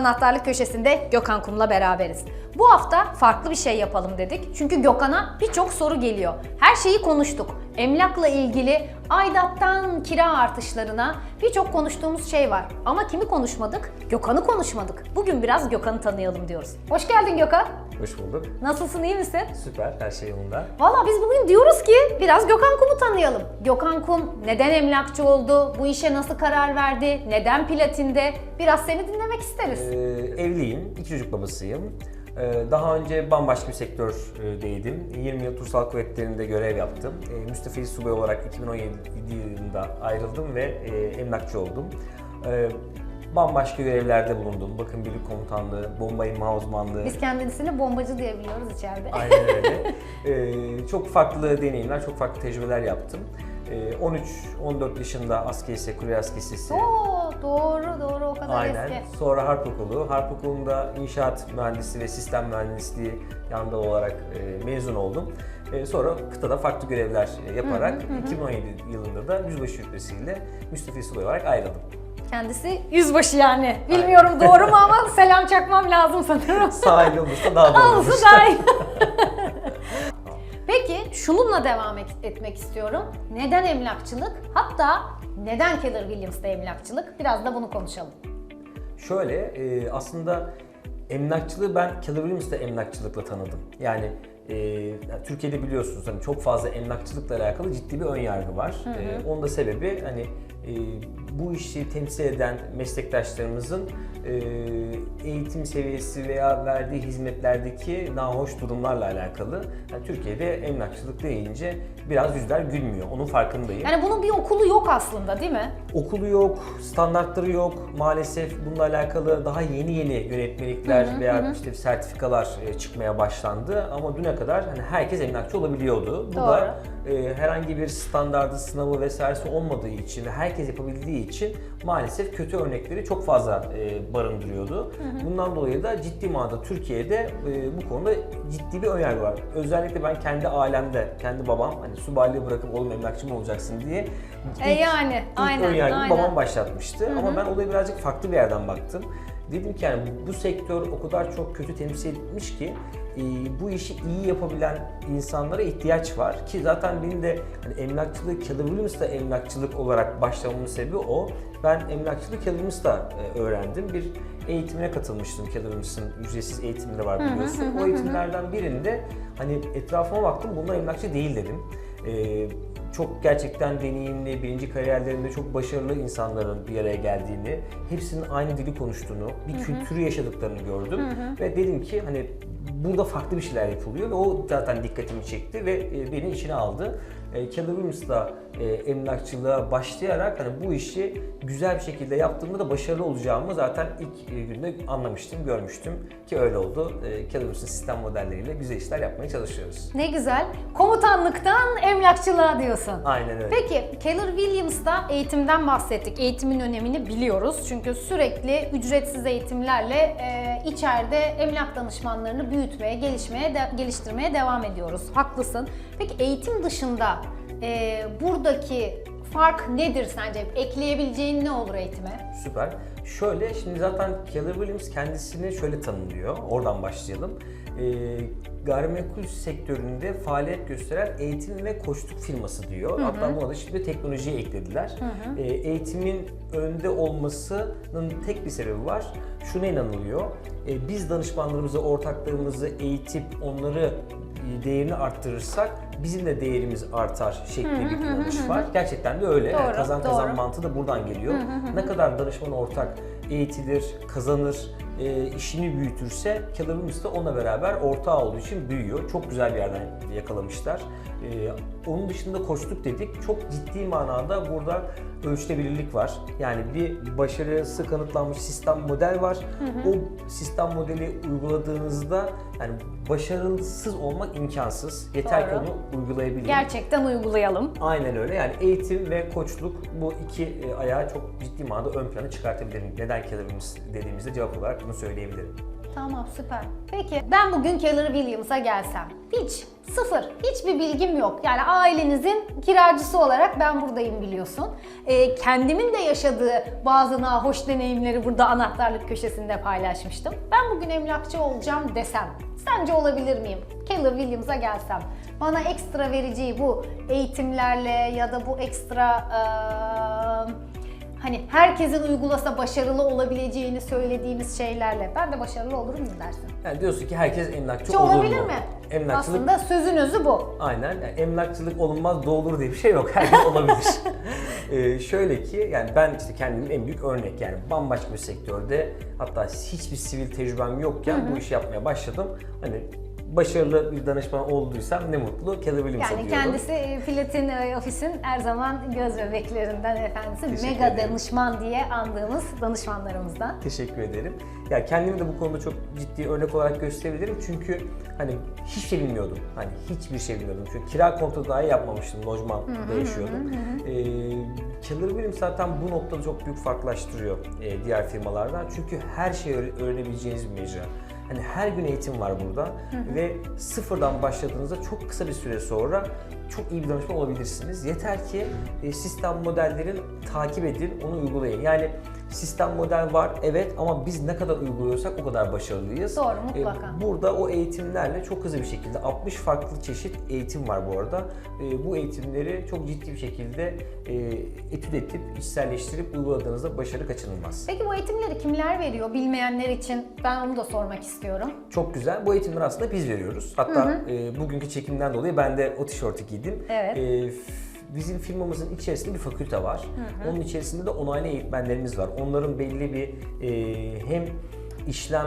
Anahtarlık köşesinde Gökhan Kum'la beraberiz. Bu hafta farklı bir şey yapalım dedik. Çünkü Gökhan'a birçok soru geliyor. Her şeyi konuştuk. Emlakla ilgili aidattan kira artışlarına birçok konuştuğumuz şey var. Ama kimi konuşmadık? Gökhan'ı konuşmadık. Bugün biraz Gökhan'ı tanıyalım diyoruz. Hoş geldin Gökhan. Hoş bulduk. Nasılsın, iyi misin? Süper, her şey yolunda. Valla biz bugün diyoruz ki biraz Gökhan Kum'u tanıyalım. Gökhan Kum neden emlakçı oldu? Bu işe nasıl karar verdi? Neden platinde? Biraz seni dinlemek isteriz. Ee, evliyim, iki çocuk babasıyım. Ee, daha önce bambaşka bir sektördeydim. 20 yıl Tursal Kuvvetleri'nde görev yaptım. Ee, Müstefi Subay olarak 2017 yılında ayrıldım ve e, emlakçı oldum. Ee, bambaşka görevlerde bulundum. Bakım Birlik Komutanlığı, bomba imha uzmanlığı. Biz kendisini bombacı diye biliyoruz içeride. Aynen öyle. Ee, çok farklı deneyimler, çok farklı tecrübeler yaptım. Ee, 13-14 yaşında askeri lise, Kule Askeri Lisesi Oo, doğru doğru o kadar Aynen. eski. Sonra Harp Okulu. Harp Okulu'nda inşaat mühendisi ve sistem mühendisliği yanında olarak e, mezun oldum. E, sonra kıtada farklı görevler e, yaparak 2017 yılında da yüzbaşı rütbesiyle Müstefi Subay olarak ayrıldım. Kendisi yüzbaşı yani. Bilmiyorum doğru mu ama selam çakmam lazım sanırım. Sahil olursa daha da olur. Daha iyi. Peki şununla devam et- etmek istiyorum. Neden emlakçılık? Hatta neden Keller Williams'da emlakçılık? Biraz da bunu konuşalım. Şöyle e, aslında emlakçılığı ben Keller Williams'da emlakçılıkla tanıdım. Yani e, Türkiye'de biliyorsunuz hani çok fazla emlakçılıkla alakalı ciddi bir ön yargı var. E, onun da sebebi hani bu işi temsil eden meslektaşlarımızın e, eğitim seviyesi veya verdiği hizmetlerdeki nahoş durumlarla alakalı. Yani Türkiye'de emlakçılık deyince biraz yüzler gülmüyor. Onun farkındayım. Yani bunun bir okulu yok aslında değil mi? Okulu yok, standartları yok. Maalesef bununla alakalı daha yeni yeni yönetmelikler veya işte sertifikalar e, çıkmaya başlandı. Ama düne kadar hani herkes emlakçı olabiliyordu. Bu Doğru. da e, herhangi bir standardı, sınavı vesairesi olmadığı için ve herkes yapabildiği için maalesef kötü örnekleri çok fazla e, barındırıyordu. Bundan dolayı da ciddi manada Türkiye'de e, bu konuda ciddi bir önyargı var. Özellikle ben kendi ailemde, kendi babam hani subaylığı bırakıp oğlum emlakçı mı olacaksın diye E yani, İlk aynen, önyargımı aynen. babam başlatmıştı ama ben olaya birazcık farklı bir yerden baktım. Dedim ki yani bu sektör o kadar çok kötü temsil etmiş ki e, bu işi iyi yapabilen insanlara ihtiyaç var ki zaten benim de hani emlakçılığı Keller Williams'ta emlakçılık olarak başlamamın sebebi o. Ben emlakçılığı Keller Williams'ta e, öğrendim. Bir eğitimine katılmıştım. Keller Williams'ın ücretsiz eğitimleri var biliyorsun. O eğitimlerden birinde hani etrafıma baktım bunlar emlakçı değil dedim. E, çok gerçekten deneyimli, birinci kariyerlerinde çok başarılı insanların bir araya geldiğini, hepsinin aynı dili konuştuğunu, bir kültürü yaşadıklarını gördüm. Ve dedim ki hani burada farklı bir şeyler yapılıyor ve o zaten dikkatimi çekti ve e, beni içine aldı. E, Williams'la e, emlakçılığa başlayarak hani bu işi güzel bir şekilde yaptığımda da başarılı olacağımı zaten ilk e, günde anlamıştım, görmüştüm ki öyle oldu. E, Keller Williams'ın sistem modelleriyle güzel işler yapmaya çalışıyoruz. Ne güzel. Komutanlıktan emlakçılığa diyorsun. Aynen öyle. Peki Keller Williams'da eğitimden bahsettik. Eğitimin önemini biliyoruz. Çünkü sürekli ücretsiz eğitimlerle e, içeride emlak danışmanlarını büyütmeye, gelişmeye, de- geliştirmeye devam ediyoruz. Haklısın. Peki eğitim dışında e, buradaki fark nedir sence? Ekleyebileceğin ne olur eğitime? Süper. Şöyle şimdi zaten Keller Williams kendisini şöyle tanımlıyor. Oradan başlayalım. Ee, gayrimenkul sektöründe faaliyet gösteren eğitim ve koçluk firması diyor. Hatta buna da şimdi teknolojiyi eklediler. Ee, eğitimin önde olmasının tek bir sebebi var. Şuna inanılıyor. Ee, biz danışmanlarımızı, ortaklarımızı eğitip onları e, değerini arttırırsak bizim de değerimiz artar şeklinde bir inanış var. Gerçekten de öyle. Yani Doğru, kazan doğru. kazan mantığı da buradan geliyor. Ne kadar danışman ortak eğitilir, kazanır, e, işini büyütürse Keller Williams da onunla beraber ortağı olduğu için büyüyor. Çok güzel bir yerden yakalamışlar. E, onun dışında koçluk dedik. Çok ciddi manada burada ölçülebilirlik var. Yani bir başarısı kanıtlanmış sistem model var. O sistem modeli uyguladığınızda yani başarısız olmak imkansız. Yeter ki Doğru. onu uygulayabilin. Gerçekten uygulayalım. Aynen öyle. Yani eğitim ve koçluk bu iki e, ayağı çok ciddi manada ön plana çıkartabilirim. Neden Williams dediğimizde cevap olarak bunu söyleyebilirim. Tamam süper. Peki ben bugün Keller Williams'a gelsem hiç sıfır hiçbir bilgim yok. Yani ailenizin kiracısı olarak ben buradayım biliyorsun. Ee, kendimin de yaşadığı bazı nahoş deneyimleri burada anahtarlık köşesinde paylaşmıştım. Ben bugün emlakçı olacağım desem sence olabilir miyim? Keller Williams'a gelsem bana ekstra vereceği bu eğitimlerle ya da bu ekstra eee, hani herkesin uygulasa başarılı olabileceğini söylediğimiz şeylerle ben de başarılı olurum mu dersin? Yani diyorsun ki herkes emlakçı olur olabilir mu? mi? Emlakçılık Aslında sözün özü bu. Aynen. Yani emlakçılık olunmaz doğulur diye bir şey yok. Herkes olabilir. ee, şöyle ki yani ben işte kendimin en büyük örnek yani bambaşka bir sektörde hatta hiçbir sivil tecrübem yokken bu işi yapmaya başladım. Hani başarılı bir danışman olduysam ne mutlu. Keller Williams'a Yani diyorum. kendisi e, Platin e, Ofis'in her zaman göz bebeklerinden efendisi. Teşekkür Mega ederim. danışman diye andığımız danışmanlarımızdan. Teşekkür ederim. Ya kendimi de bu konuda çok ciddi örnek olarak gösterebilirim çünkü hani hiçbir şey bilmiyordum. Hani hiçbir şey bilmiyordum. Çünkü kira kontrolü dahi yapmamıştım. Lojmanda yaşıyordum. Ee, Keller Williams zaten bu noktada çok büyük farklılaştırıyor e, diğer firmalardan. Çünkü her şeyi öğre- öğrenebileceğiniz bir mecra. Hani her gün eğitim var burada ve sıfırdan başladığınızda çok kısa bir süre sonra çok iyi bir danışman olabilirsiniz. Yeter ki e, sistem modellerin takip edin, onu uygulayın. Yani sistem model var evet ama biz ne kadar uyguluyorsak o kadar başarılıyız. Doğru, mutlaka. burada o eğitimlerle çok hızlı bir şekilde 60 farklı çeşit eğitim var bu arada. E, bu eğitimleri çok ciddi bir şekilde e, etüt edip, içselleştirip uyguladığınızda başarı kaçınılmaz. Peki bu eğitimleri kimler veriyor bilmeyenler için? Ben onu da sormak istiyorum. Çok güzel. Bu eğitimleri aslında biz veriyoruz. Hatta e, bugünkü çekimden dolayı ben de o tişörtü giydim. Evet. E, bizim firmamızın içerisinde bir fakülte var. Onun içerisinde de onaylı eğitmenlerimiz var. Onların belli bir e, hem işlem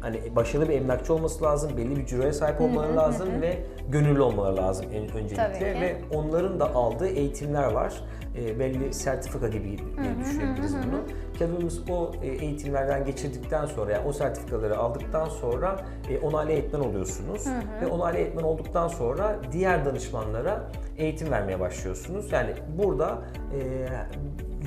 hani başarılı bir emlakçı olması lazım, belli bir ciroya sahip olmaları lazım ve gönüllü olmaları lazım en öncelikle Tabii ki. ve onların da aldığı eğitimler var. E, belli sertifika gibi diye düşünebiliriz bunu. Kadınımız o e, eğitimlerden geçirdikten sonra, yani o sertifikaları aldıktan sonra e, onaylı eğitmen oluyorsunuz. Ve onaylı eğitmen olduktan sonra diğer danışmanlara eğitim vermeye başlıyorsunuz. Yani burada e,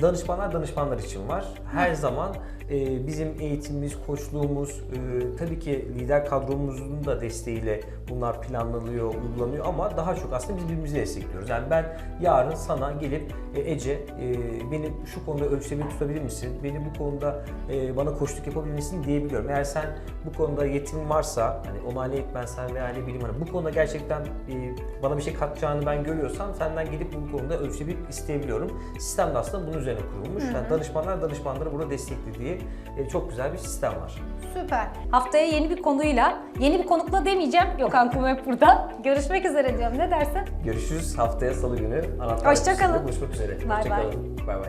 danışmanlar danışmanlar için var. Her zaman e, bizim eğitimimiz, koçluğumuz, e, tabii ki lider kadromuzun da desteğiyle bunlar planlanıyor, uygulanıyor ama daha çok aslında biz birbirimizi destekliyoruz. Yani ben yarın sana gelip e, Ece e, beni şu konuda ölçebilir tutabilir misin? Beni bu konuda e, bana koçluk yapabilir misin diyebiliyorum. Eğer sen bu konuda yetimin varsa, hani onaylı eğitmensen veya ne bileyim hani bu konuda gerçekten e, bana bir şey katacağını ben görüyorsam senden gidip bu konuda ölçebilip isteyebiliyorum. Sistem de aslında bunun üzerine kurulmuş. Yani danışmanlar danışmanları burada desteklediği e, çok güzel bir sistem var. Süper. Haftaya yeni bir konuyla, yeni bir konukla demeyeceğim. Gökhan Kum hep burada. Görüşmek üzere diyorum. Ne dersin? Görüşürüz haftaya salı günü. Anahtar Hoşça kalın. Buluşmak üzere. Bay Hoşça bay. kalın. Bay bay.